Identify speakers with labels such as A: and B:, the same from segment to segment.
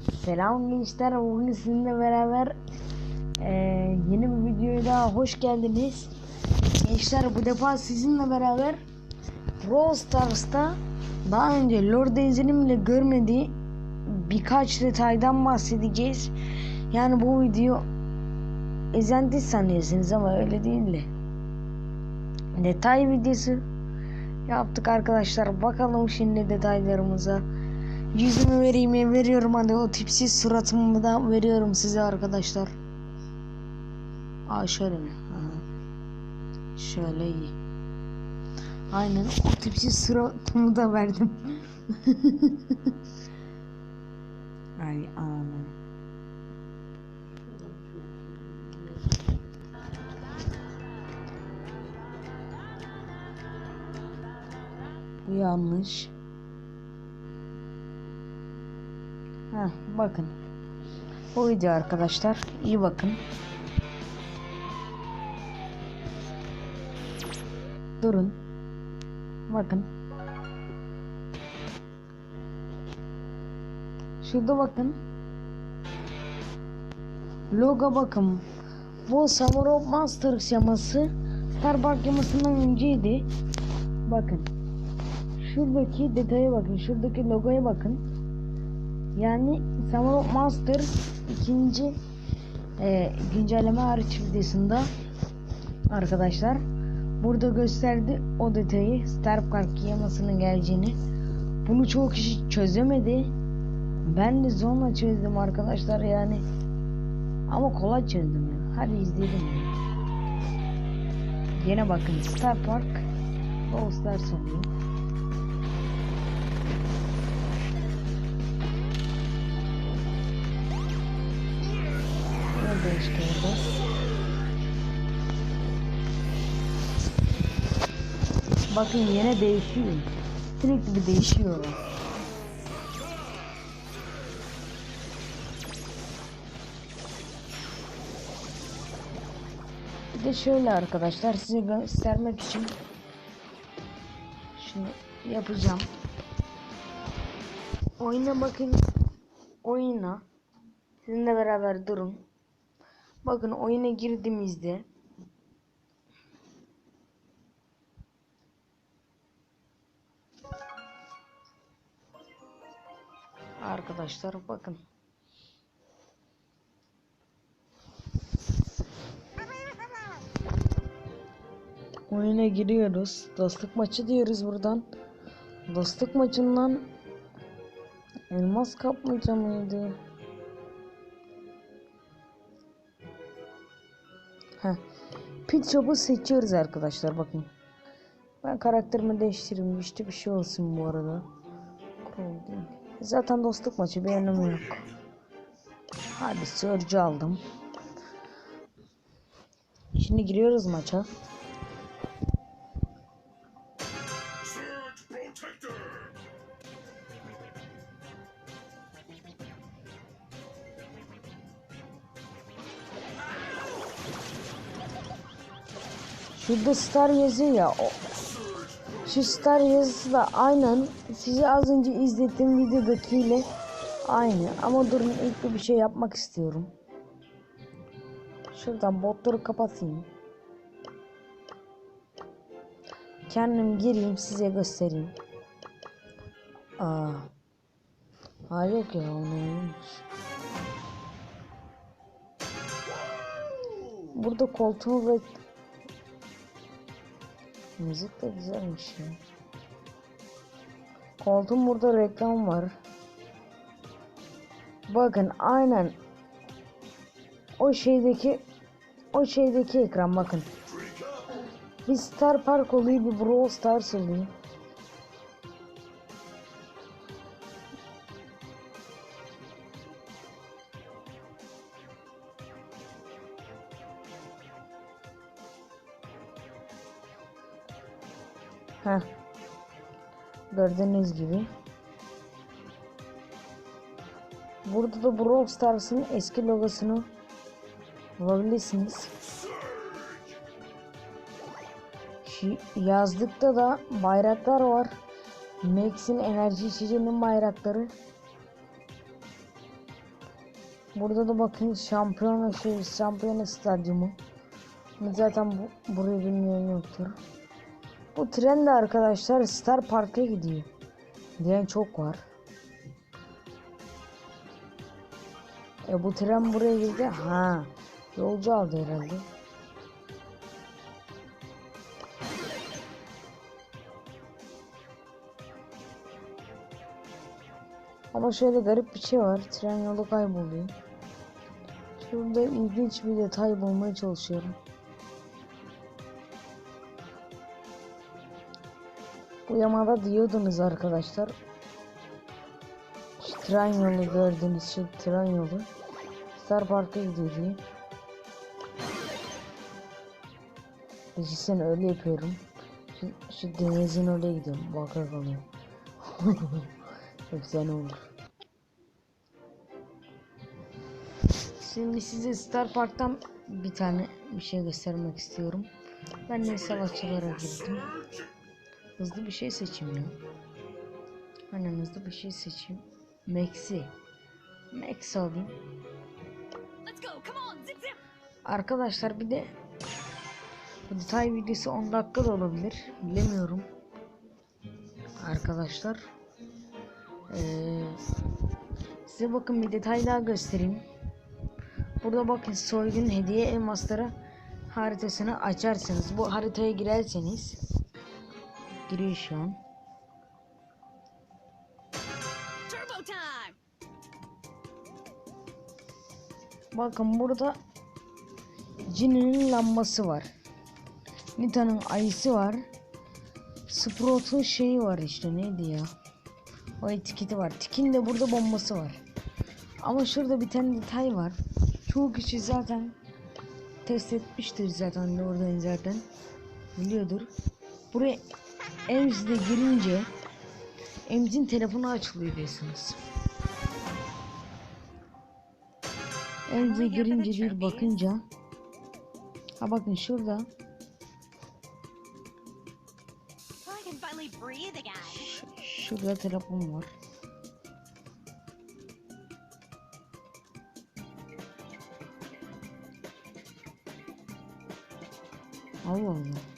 A: Selam gençler. Bugün sizinle beraber eee, yeni bir videoya daha hoş geldiniz. Gençler bu defa sizinle beraber Brawl Stars'ta daha önce Lord bile görmediği birkaç detaydan bahsedeceğiz. Yani bu video ezenti sanıyorsunuz ama öyle değil de. Detay videosu yaptık arkadaşlar. Bakalım şimdi detaylarımıza. Yüzümü vereyim ya veriyorum hadi o tipsiz suratımı da veriyorum size arkadaşlar. Aa şöyle mi? Aha. Şöyle iyi. Aynen o tipsiz suratımı da verdim. Ay. Bu yanlış. Heh, bakın. Bu video arkadaşlar. iyi bakın. Durun. Bakın. Şurada bakın. Logo bakın. Bu Summer of Monsters yaması Starbucks yamasından önceydi. Bakın. Şuradaki detaya bakın. Şuradaki logoya bakın. Yani Summer of Monsters ikinci e, güncelleme hariç videosunda arkadaşlar burada gösterdi o detayı Starbucks yamasının geleceğini. Bunu çoğu kişi çözemedi. Ben de zorla çözdüm arkadaşlar yani. Ama kolay çözdüm ya. Hadi izleyelim. Yine bakın Star Park Brawl Stars oluyor. Orada? Bakın yine değişiyor. Sürekli bir değişiyor. Bir de şöyle arkadaşlar size göstermek için şunu yapacağım. Oyuna bakın. Oyuna. Sizinle beraber durun. Bakın oyuna girdiğimizde Arkadaşlar bakın. Oyuna giriyoruz. Dostluk maçı diyoruz buradan. Dostluk maçından elmas kapmaca mıydı? Heh. Pit Shop'u seçiyoruz arkadaşlar bakın. Ben karakterimi değiştireyim. İşte bir şey olsun bu arada. Zaten dostluk maçı bir yok. Hadi Surge aldım. Şimdi giriyoruz maça. Şurada Star yazıyor ya. O, şu Star yazısı da aynen size az önce izlettiğim videodakiyle aynı. Ama durun ilk bir şey yapmak istiyorum. Şuradan botları kapatayım. Kendim gireyim size göstereyim. Aa. Hayır yok ya o neymiş. Burada koltuğu ve Müzik de güzelmiş ya. Koltuğun burada reklam var. Bakın aynen o şeydeki o şeydeki ekran bakın. Bir Star Park oluyor bir Brawl Stars oluyor. Heh. Gördüğünüz gibi. Burada da Brawl Stars'ın eski logosunu bulabilirsiniz. Şu da bayraklar var. Max'in enerji içeceğinin bayrakları. Burada da bakın şampiyona şey şampiyona stadyumu. Zaten bu, burayı bilmeyen yoktur. Bu tren de arkadaşlar Star Park'a gidiyor. Diyen çok var. E bu tren buraya girdi. Ha. Yolcu aldı herhalde. Ama şöyle garip bir şey var. Tren yolu kayboluyor. Şurada ilginç bir detay bulmaya çalışıyorum. Bu yamada diyordunuz arkadaşlar. Şu tren yolu gördüğünüz şu tren yolu. Star Park'a gidiyor diye. Düşünsene öyle yapıyorum. Şu, şu denizin oraya gidiyorum. Baka kalıyor. Efsane olur. Şimdi size Star Park'tan bir tane bir şey göstermek istiyorum. Ben de savaşçılara girdim. Hızlı bir şey seçeyim ya. Aynen hızlı bir şey seçeyim. Max'i. Max alayım. Arkadaşlar bir de bu detay videosu 10 dakika da olabilir. Bilemiyorum. Arkadaşlar. Ee, size bakın bir detay daha göstereyim. Burada bakın soygun hediye elmasları haritasını açarsınız. Bu haritaya girerseniz giriyor şu an.
B: Turbo time.
A: Bakın burada Jin'in lambası var. Nita'nın ayısı var. Sprout'un şeyi var işte neydi ya? O etiketi var. Tik'in de burada bombası var. Ama şurada bir tane detay var. Çoğu kişi zaten test etmiştir zaten oradan zaten. Biliyordur. Buraya Ems'de girince Ems'in telefonu açılıyor diyorsunuz. Ems'e girince bir bakınca Ha bakın şurada. Ş- şurada telefon var. Allah Allah.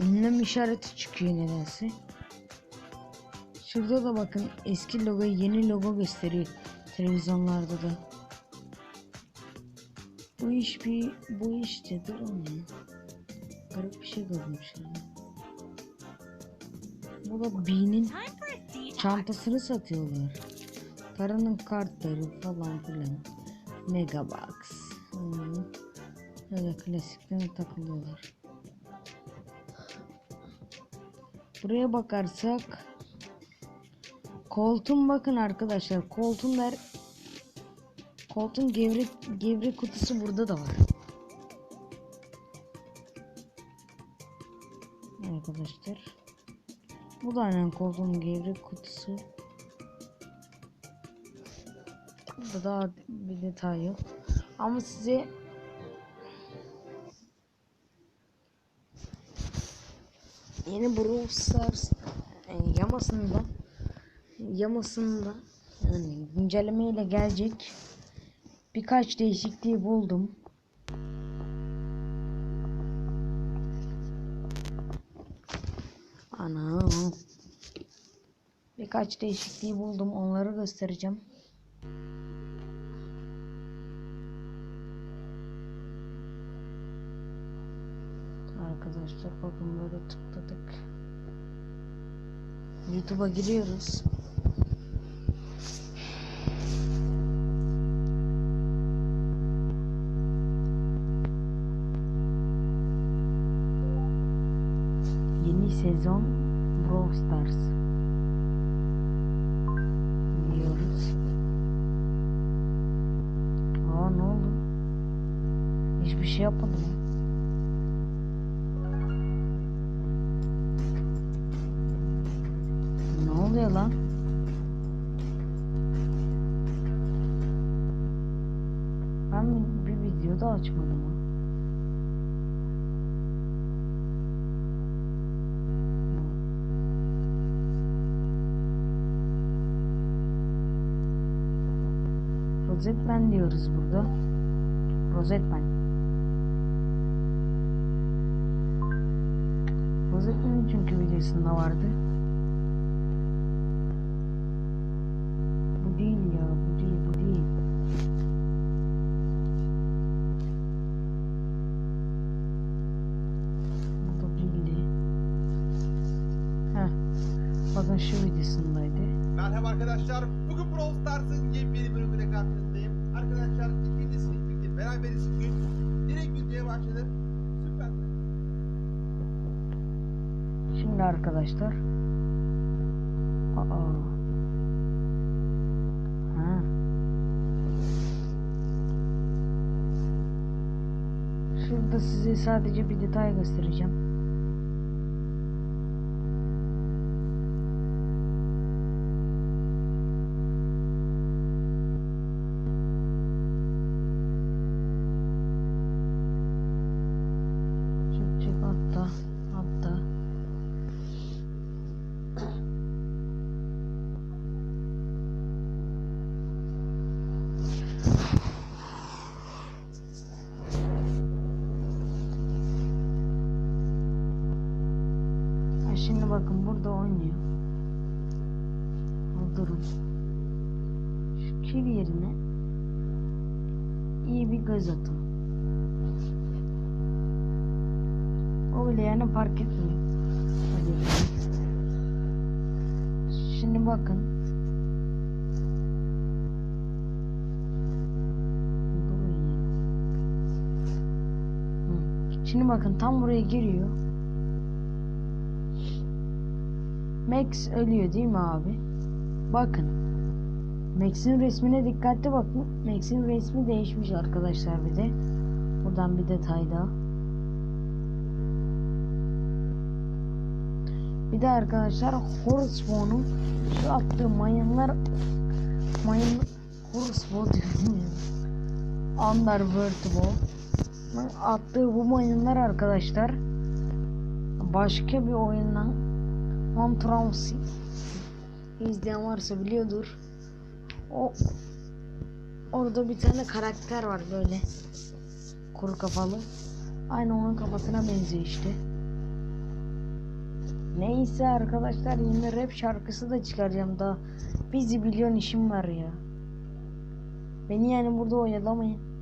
A: Ünlem işareti çıkıyor nedense. Şurada da bakın eski logo yeni logo gösteriyor televizyonlarda da. Bu iş bir bu işte durun ya. Garip bir şey gördüm şurada. Bu da B'nin çantasını satıyorlar. Paranın kartları falan filan. Megabox. Hmm. Öyle klasikten takılıyorlar. Buraya bakarsak Koltuğun bakın arkadaşlar. Koltuğun Koltuğun gevrek gevrek kutusu burada da var. Arkadaşlar. Bu da aynen koltuğun gevrek kutusu. Burada daha bir detay yok. Ama size yeni Brawl Stars e, yamasında yamasında yani güncelleme ile gelecek birkaç değişikliği buldum. Ana. Birkaç değişikliği buldum. Onları göstereceğim. Arkadaşlar bakın böyle tıkladık. YouTube'a giriyoruz. Yeni sezon Brawl Stars. Diyoruz. Aa ne oldu? Hiçbir şey yapmadım. Oluyor lan? Ben bir, video videoda açmadım ha. Rozetman diyoruz burada. Rozetman. Rozetman'ın çünkü videosunda vardı. Bu değil ya, bu değil, bu değil. Bu da Billy. Heh. Bakın şu videosundaydı.
C: Merhaba arkadaşlar. Bugün Brawl Stars'ın yepyeni bölümüne karşınızdayım. Arkadaşlar ikinci sınıftaki beraberiz bugün. Direkt videoya başladık. Süper.
A: Şimdi arkadaşlar. Aa. Şurada size sadece bir detay göstereceğim. Şimdi bakın burada oynuyor. Durun. Şu kill yerine iyi bir göz atın. O bile yani fark etmiyor. Hadi. Şimdi bakın. Şimdi bakın tam buraya giriyor. Max ölüyor değil mi abi? Bakın. Max'in resmine dikkatli bakın. Max'in resmi değişmiş arkadaşlar bir de. Buradan bir detay daha. Bir de arkadaşlar Horseball'un şu attığı mayınlar mayın Horseball diyorum ya. Underworld attığı bu mayınlar arkadaşlar başka bir oyundan Montramsi izleyen varsa biliyordur. O orada bir tane karakter var böyle kuru kafalı. Aynı onun kafasına benziyor işte. Neyse arkadaşlar yine rap şarkısı da çıkaracağım daha. Bir zibilyon işim var ya. Beni yani burada oyalamayın.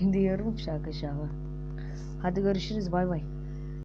A: Diyorum şaka şaka. Hadi görüşürüz bay bay.